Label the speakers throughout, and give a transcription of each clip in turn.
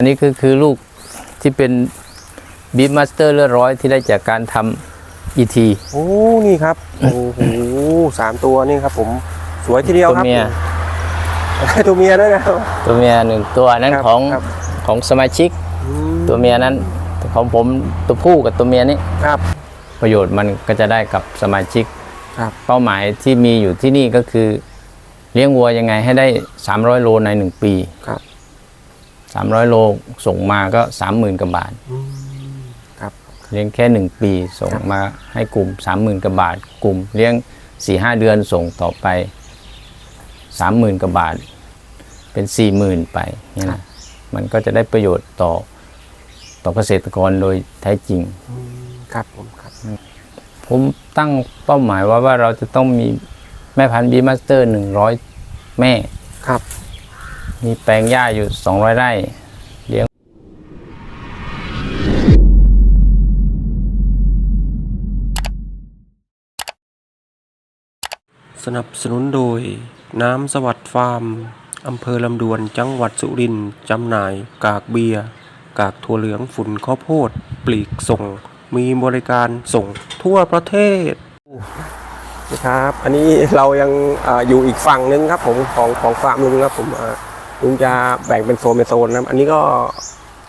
Speaker 1: อันนี้คือคือลูกที่เป็นบีฟมาสเตอร์เลือดร้อยที่ได้จากการทำอีที
Speaker 2: โอ้นี่ครับ โอ้โหสามตัวนี่ครับ ผมสวยทีเดียว
Speaker 1: ตัว
Speaker 2: ครับ
Speaker 1: เมีย
Speaker 2: ให้ตัวเมียด้วยนะครับ
Speaker 1: ตัวเมียหนึ่งตัวนั้น
Speaker 2: ครับ
Speaker 1: ของ
Speaker 2: ครับ
Speaker 1: ของสมาชิก
Speaker 2: อืม
Speaker 1: ตัวเมียนั้นของผมตัวผู้กับตัวเมียนี้
Speaker 2: ครับ
Speaker 1: ประโยชน์มันก็จะได้กับสมาชิก
Speaker 2: ครับ
Speaker 1: เป้าหมายที่มีอยู่ที่นี่ก็คือ เลี้ยงวัวยังไงให้ได้ 300 โลใน 1 ปี
Speaker 2: ครับ
Speaker 1: 300 โลส่งมาก็ 30,000กว่าบาท
Speaker 2: อืมครับ
Speaker 1: เลี้ยงแค่ 1 ปีส่ง
Speaker 2: ครับ
Speaker 1: มาให้กลุ่ม 30,000กว่าบาท กลุ่มเลี้ยง 4-5 เดือนส่งต่อไป 30,000กว่าบาท เป็น 40,000 ไปเนี่ยนะมันก็จะได้ประโยชน์ต่อต่อเกษตรกรโดยแท้จริง
Speaker 2: อืมครับผมครับ
Speaker 1: ผมตั้งเป้าหมายว่าว่าเราจะต้องมีแม่พันธุ์บีมาสเตอร์หนึ่งร้อยแม่
Speaker 2: ครับ
Speaker 1: มีแปลงหญ้าอยู่สองร้อยไร่เลี้ยง
Speaker 2: สนับสนุนโดย น้ำสวัสดิ์ฟาร์มอำเภอลำดวนจังหวัดสุรินทร์จำหน่าย กากเบียร์ กากถั่วเหลืองฝุ่นข้าวโพด ปลีกส่ง มีบริการส่งทั่วประเทศนะครับ อันนี้เรายังอาอยู่อีกฝั่งหนึงครับผมของของฟาร์มลุงครับผมอ่า ลุงจะแบ่งเป็นโซนเป็นโซนนะครับอันนี้ก็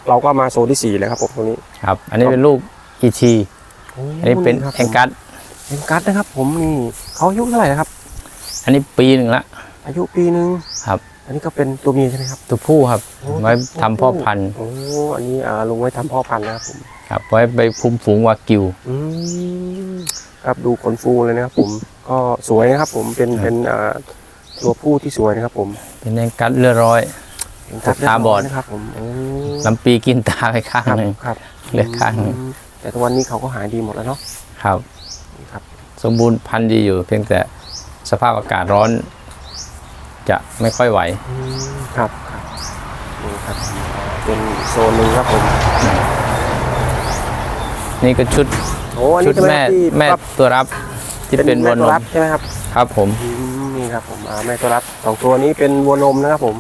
Speaker 2: เราก็มาโซนที่สี่แล้วครับผมตรงนี้
Speaker 1: ครับ อันนี้เป็นลูกอีทีอันนี้เป็น
Speaker 2: ครับ
Speaker 1: แองกัส
Speaker 2: แองกัสนะครับ ผมนี่เขาอายุเท่าไหร่นะครับ
Speaker 1: อันนี้ปีหนึ่งละ
Speaker 2: อายุปีหนึ่ง
Speaker 1: ครับ
Speaker 2: อันนี้ก็เป็นตัวเมียใช่ไหมครับ
Speaker 1: ตัวผู้ครับ
Speaker 2: โอ้
Speaker 1: ไว้ทำพ่อพันธุ์
Speaker 2: โอ้อันนี้อ่าลุงไว้ทำพ่อพันธุ์นะครับผม
Speaker 1: ครับไว้ไปคุมฝูงวากิว
Speaker 2: อืมครับดูขนฟูเลยนะครับ ผมก็สวยนะครับ ผมเป็น
Speaker 1: ครับ
Speaker 2: เป็นอ่า ตัวผู้ที่สวยนะครับผม
Speaker 1: เป็นแองกัสเลือดร้อย
Speaker 2: เป็นกัด
Speaker 1: ตาบอด
Speaker 2: เรียร้ยนะครับผมโอ้
Speaker 1: ลำปีกินตาไปข้าง
Speaker 2: ครับ
Speaker 1: หนึ่ง
Speaker 2: ครับ
Speaker 1: เหลือข้างหนึ่ง
Speaker 2: อืมแต่ทุกวันนี้เขาก็หายดีหมดแล้วเนาะ
Speaker 1: ครับ
Speaker 2: ครับ
Speaker 1: สมบูรณ์พันธุ์ดีอยู่ เพียงแต่สภาพอากาศร้อน จะไม่ค่อยไหว
Speaker 2: อืมครับครับนี่ครับ เป็นโซนหนึ่งครับผม
Speaker 1: นี่ก็ชุด
Speaker 2: โอ้อัน
Speaker 1: ชุ
Speaker 2: นี้
Speaker 1: ด
Speaker 2: ใช่ไหม
Speaker 1: แม่
Speaker 2: ที่
Speaker 1: แม่
Speaker 2: ครับ
Speaker 1: ตัวรับ ที่เป็นวั
Speaker 2: แม่
Speaker 1: วน
Speaker 2: ตัว
Speaker 1: ม
Speaker 2: รับใช่ไหมครับ
Speaker 1: ครับผม
Speaker 2: อืม นี่ครับผมอ่าแม่ตัวรับสองตัวนี้เป็นวัวนมนะครับผม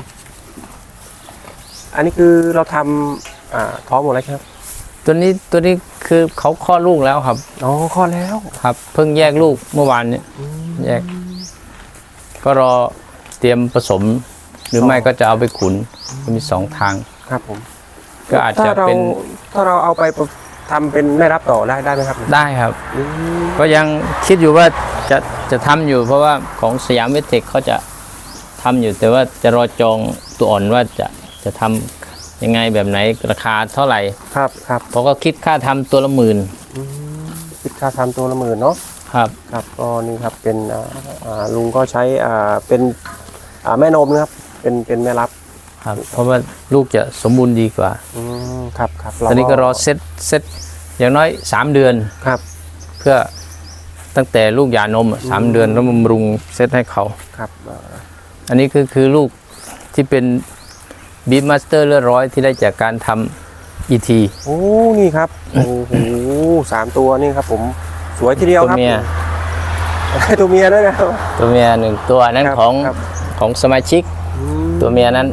Speaker 2: อันนี้คือเราทำอ่าท้องหมดแล้วใช่ไหมครับ
Speaker 1: ตัวนี้ตัวนี้คือเขาคลอดลูกแล้วครับ
Speaker 2: อ๋อคลอดแล้ว
Speaker 1: ครับ เพิ่งแยกลูกเมื่อวานนี้
Speaker 2: อืม
Speaker 1: แยก ก็รอเตรียมผสม หรือไม่ก็จะเอาไปขุนก็มีสองทาง
Speaker 2: ครับผม
Speaker 1: ก็อาจจะ
Speaker 2: ถ้เรา
Speaker 1: เป็น
Speaker 2: ถ้าเราเอาไปทำเป็นแม่รับต่อได้ได้ไหมครับ
Speaker 1: ได้ครับ
Speaker 2: อืม
Speaker 1: ก็ยังคิดอยู่ว่า จะจะทำอยู่เพราะว่าของสยามเวทเทคเขาจะทำอยู่แต่ว่าจะรอจองตัวอ่อนว่าจะจะทำยังไงแบบไหนราคาเท่าไหร่
Speaker 2: ครับครับ
Speaker 1: เพราะก็คิดค่าทำตัวละหมื่น
Speaker 2: อืมคิดค่าทำตัวละหมื่นเนาะ
Speaker 1: ครับ
Speaker 2: ครับก็นี่ครับเป็นอ่าอ่าลุงก็ใช้อ่าเป็นอ่าแม่นมนะครับ เป็นเป็นแม่รับ
Speaker 1: ครับ เพราะว่าลูกจะสมบูรณ์ดีกว่า
Speaker 2: อืมครับครับ
Speaker 1: ตอนนี้ก็รอเซตเซตอย่างน้อย 3 เดือน
Speaker 2: ครับ
Speaker 1: เพื่อ ตั้งแต่ลูกหย่านมอะสามเดือนแล้วบำรุงเซตให้เขา
Speaker 2: ครับอ่า
Speaker 1: อันนี้คือคือลูกที่เป็นบีฟมาสเตอร์เลือดร้อยที่ได้จากการทำอีที
Speaker 2: โอ้นี่ครับโอ้โหสามตัวนี่ครับ ผมสวยทีเดียว
Speaker 1: ตัว
Speaker 2: ครับ
Speaker 1: เมีย
Speaker 2: ให้ตัวเมียด้วยนะครับ
Speaker 1: ตัวเมียหนึ่งตัวนั้น
Speaker 2: ครับ
Speaker 1: ของ
Speaker 2: ครับ
Speaker 1: ของสมาชิก
Speaker 2: อืม
Speaker 1: ตัวเมียนั้น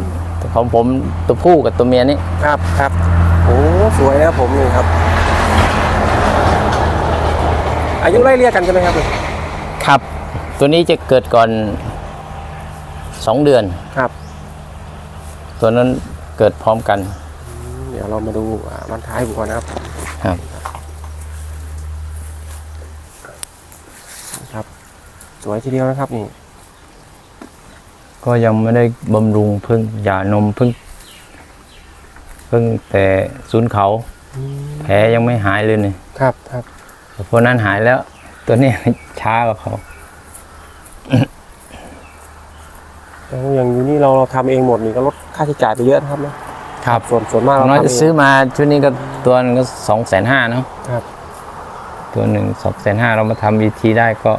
Speaker 1: ของผมตัวผู้กับตัวเมียนี้
Speaker 2: ครับครับโอ้สวยนะครับผมนี่ครับ อายุไล่เรียกกันใช่ไหมครับ
Speaker 1: ครับ ตัวนี้จะเกิดก่อนสองเดือน
Speaker 2: ครับ
Speaker 1: ตัวนั้นเกิดพร้อมกัน
Speaker 2: เดี๋ยวเรามาดูอ่ามันท้ายวัวนะครับ
Speaker 1: ครับ
Speaker 2: ครับ สวยทีเดียวนะครับนี่
Speaker 1: ก็ยังไม่ได้บำรุงเพิ่งหย่านมเพิ่ง เพิ่งแต่ศูนย์เขา แผลยังไม่หายเลยเนี่ย
Speaker 2: ครับครับ
Speaker 1: แต่ พวกนั้นหายแล้ว ตัวนี้ช้ากว่าเขา
Speaker 2: แล้วอย่างอยู่นี่เราเราทำเองหมดนี่ก็ลดค่าใช้จ่ายไปเยอะนะครับนะครับส่วนส่วนมาก
Speaker 1: อ
Speaker 2: เรา
Speaker 1: ย่างน้อย
Speaker 2: ทำ
Speaker 1: จะ
Speaker 2: เอง
Speaker 1: ซื้อมาชุดนี้ก็ตัวหนึงก็สองแสนห้าเนาะ
Speaker 2: ครับ
Speaker 1: ตัวหนึ่งสองแสนห้าเรามาทำวีทีได้ก็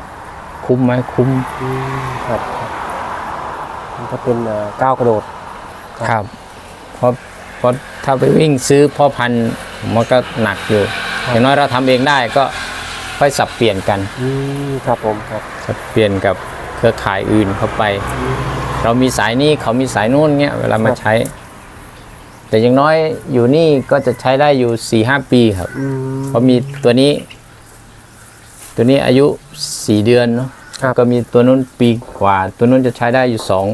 Speaker 1: คุ้มไหมคุ้ม
Speaker 2: อืมครับครับมันก็เป็นอ่าก้าวกระโดด
Speaker 1: ครับเพราะเพราะถ้าไปวิ่งซื้อพ่อพันธุ์มันก็หนักอยู่อย่างน้อยเราทำเองได้ก็ ค่อยสับเปลี่ยนกัน
Speaker 2: อืมครับผมครับ
Speaker 1: สับเปลี่ยนกับเครือข่ายอื่นเข้าไป เรามีสายนี้เขามีสายนู้นเงี้ยเวลามาใช้ แต่อย่างน้อยอยู่นี่ก็จะใช้ได้อยู่สี่ห้าปีครับ
Speaker 2: อืม
Speaker 1: เพราะมีตัวนี้ ตัวนี้อายุสี่เดือนเนาะ
Speaker 2: ครับ
Speaker 1: ก็มีตัวนู้นปีกว่า ตัวนู้นจะใช้ได้อยู่สอง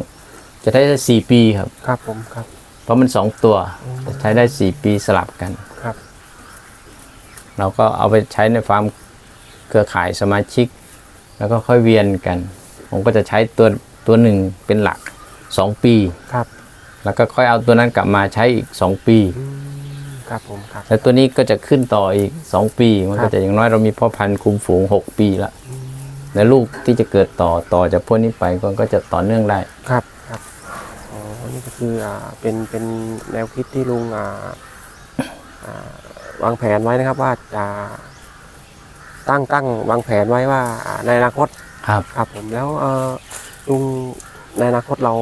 Speaker 1: จะใช้ได้สี่ปีครับ
Speaker 2: ครับผมครับ
Speaker 1: เพราะมันสองตัวจะใช้ได้สี่ปีสลับกัน
Speaker 2: ครับ
Speaker 1: เราก็เอาไปใช้ในฟาร์ม เครือข่ายสมาชิก แล้วก็ค่อยเวียนกัน ผมก็จะใช้ตัวตัวหนึ่งเป็นหลักสองปี
Speaker 2: ครับ
Speaker 1: แล้วก็ค่อยเอาตัวนั้นกลับมาใช้อีกสองปี
Speaker 2: ครับผมครับ
Speaker 1: แล้วตัวนี้ก็จะขึ้นต่ออีกสองปี มัน
Speaker 2: ครั
Speaker 1: ก็
Speaker 2: บ
Speaker 1: จะอย่างน้อยเรามีพ่อพันธุ์คุมฝูงหกปีละแล้วลูกที่จะเกิดต่อต่อจากพวกนี้ไปก็ก็จะต่อเนื่องได้
Speaker 2: ครับครับอ๋อนี่ก็คืออ่าเป็นเป็นแนวคิดที่ลุงอ่าอ่าวางแผนไว้นะครับว่าจะ ตั้งตั้งวางแผนไว้ว่าอ่าในอนาคต
Speaker 1: ครับ
Speaker 2: ครับ ผมแล้วเออลุงในอนาคตเรา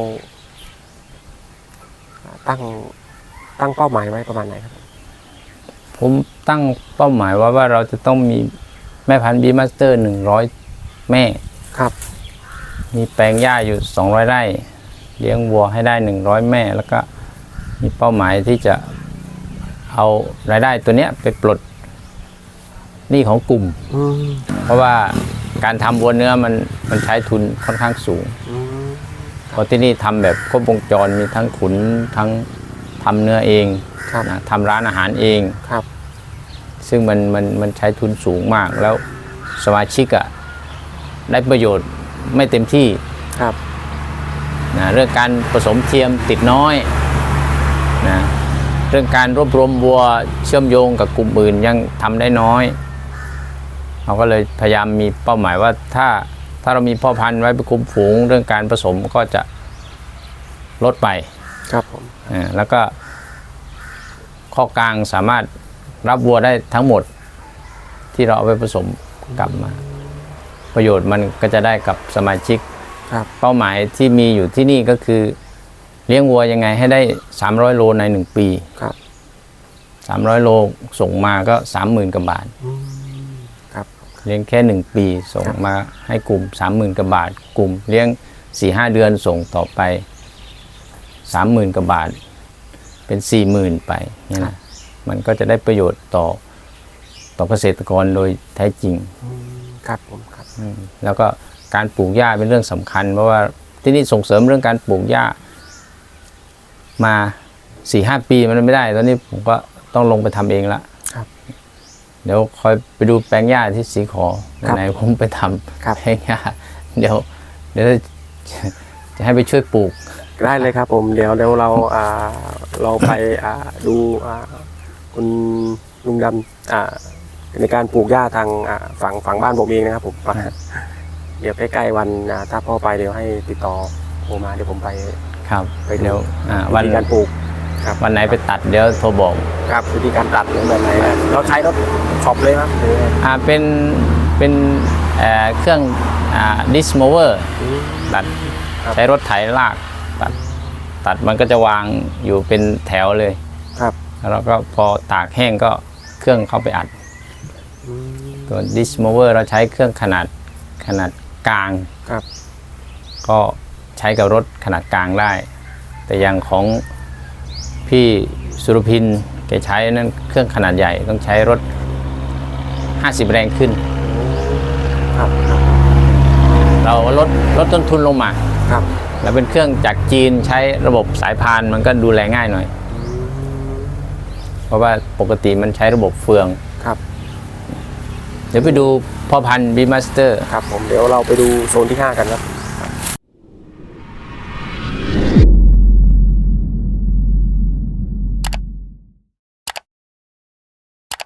Speaker 2: ตั้งตั้งเป้าหมายไว้ประมาณไหนครับ
Speaker 1: ผมตั้งเป้าหมายว่าว่าเราจะต้องมีแม่พันธุ์บีมาสเตอร์หนึ่งร้อยแม่
Speaker 2: ครับ
Speaker 1: มีแปลงหญ้าอยู่200ไร่ เลี้ยงวัวให้ได้100แม่ แล้วก็มีเป้าหมายที่จะเอารายได้ตัวเนี้ยไปปลด หนี้ของกลุ่ม
Speaker 2: อืม
Speaker 1: เพราะว่าการทำวัวเนื้อมันมันใช้ทุนค่อนข้างสูง
Speaker 2: อืม
Speaker 1: เพราะที่นี่ทำแบบครบวงจรมีทั้งขุนทั้งทำเนื้อเอง
Speaker 2: ครับ
Speaker 1: นะทำร้านอาหารเอง
Speaker 2: ครับ
Speaker 1: ซึ่งมันมันมันใช้ทุนสูงมากแล้วสมาชิกอะได้ประโยชน์ไม่เต็มที่
Speaker 2: ครับ
Speaker 1: นะเรื่องการผสมเทียมติดน้อยนะเรื่องการรวบรวมวัวเชื่อมโยงกับกลุ่มอื่นยังทำได้น้อย เราก็เลยพยายามมีเป้าหมายว่าถ้าถ้าเรามีพ่อพันธุ์ไว้เป็นคุมฝูงเรื่องการผสมก็จะลดไป
Speaker 2: ครับผม
Speaker 1: อ่าแล้วก็ ข้อกลางสามารถรับวัวได้ทั้งหมด ที่เราเอาไปผสมกลับมา ประโยชน์มันก็จะได้กับสมาชิก
Speaker 2: ครับ
Speaker 1: เป้าหมายที่มีอยู่ที่นี่ก็คือ เลี้ยงวัวยังไงให้ได้ 300 โลใน1ปี
Speaker 2: ครับ
Speaker 1: 300 โลส่งมาก็ 30,000กว่าบาท
Speaker 2: อืมครับ
Speaker 1: เลี้ยงแค่ 1 ปีส่งมาให้กลุ่ม 30,000กว่าบาท กลุ่มเลี้ยง 4-5 เดือนส่งต่อไป 30,000กว่าบาท เป็น 40,000 ไปเนี่ยนะมันก็จะได้ประโยชน์ต่อต่อเกษตรกรโดยแท้จริง
Speaker 2: อืมครับผมครับ
Speaker 1: อืมแล้วก็การปลูกหญ้าเป็นเรื่องสำคัญ เพราะว่าที่นี่ส่งเสริมเรื่องการปลูกหญ้ามาสี่ห้าปีมันไม่ได้ ตอนนี้ผมก็ต้องลงไปทำเองละ
Speaker 2: ครับ
Speaker 1: เดี๋ยวคอยไปดูแปลงหญ้าที่สีขอ
Speaker 2: ครับ
Speaker 1: ไหนๆผมไปทำ
Speaker 2: ครับ
Speaker 1: แปลงหญ้าเดี๋ยว เดี๋ยวจะจะให้ไปช่วยปลูก
Speaker 2: ได้เลยครับ ผมเดี๋ยวเดี๋ยวเราอ่าเราไปอ่าดูอ่าคุณลุงดำอ่าในการปลูกหญ้าทางอ่าฝั่งฝั่งบ้านผมเองนะครับผมเดี๋ยวใกล้ๆวันอ่าถ้าพ่อไปเดี๋ยวให้ติดต่อโทรมาเดี๋ยวผมไป
Speaker 1: ครับ
Speaker 2: ไปดู
Speaker 1: เดี๋ยวอ่า
Speaker 2: วิ
Speaker 1: วัน
Speaker 2: ธีการปลูก ครับ
Speaker 1: วันไหนไปตัดเดี๋ยวโทรบอก
Speaker 2: ครับวิธีการตัดหรือแบบไหนนะเราใช้รถช็อปเลยครับหรือไง
Speaker 1: อ่าเป็นเป็นเอ่อเครื่องอ่าดิสโมเวอร์
Speaker 2: อืม
Speaker 1: ตัด
Speaker 2: ครับ
Speaker 1: ใช้รถไถลากตัดตัดมันก็จะวางอยู่เป็นแถวเลย
Speaker 2: ครับ
Speaker 1: แล้วเราก็พอตากแห้งก็เครื่องเข้าไปอัด
Speaker 2: อืม
Speaker 1: ตัวดิสโมเวอร์เราใช้เครื่องขนาดขนาดกลาง
Speaker 2: ครับ
Speaker 1: ก็ใช้กับรถขนาดกลางได้ แต่อย่างของ พี่สุรพินแกใช้นั่นเครื่องขนาดใหญ่ต้องใช้รถ 50 แรงขึ้น
Speaker 2: ครับครับ
Speaker 1: เราลดลดต้นทุนลงมา
Speaker 2: ครับ
Speaker 1: แล้วเป็นเครื่องจากจีนใช้ระบบสายพานมันก็ดูแลง่ายหน่อย เพราะว่าปกติมันใช้ระบบเฟือง
Speaker 2: ครับ
Speaker 1: เดี๋ยวไปดูพ่อพันธุ์บีมาสเตอร์
Speaker 2: ครับผมเดี๋ยวเราไปดูโซนที่ห้ากันครับ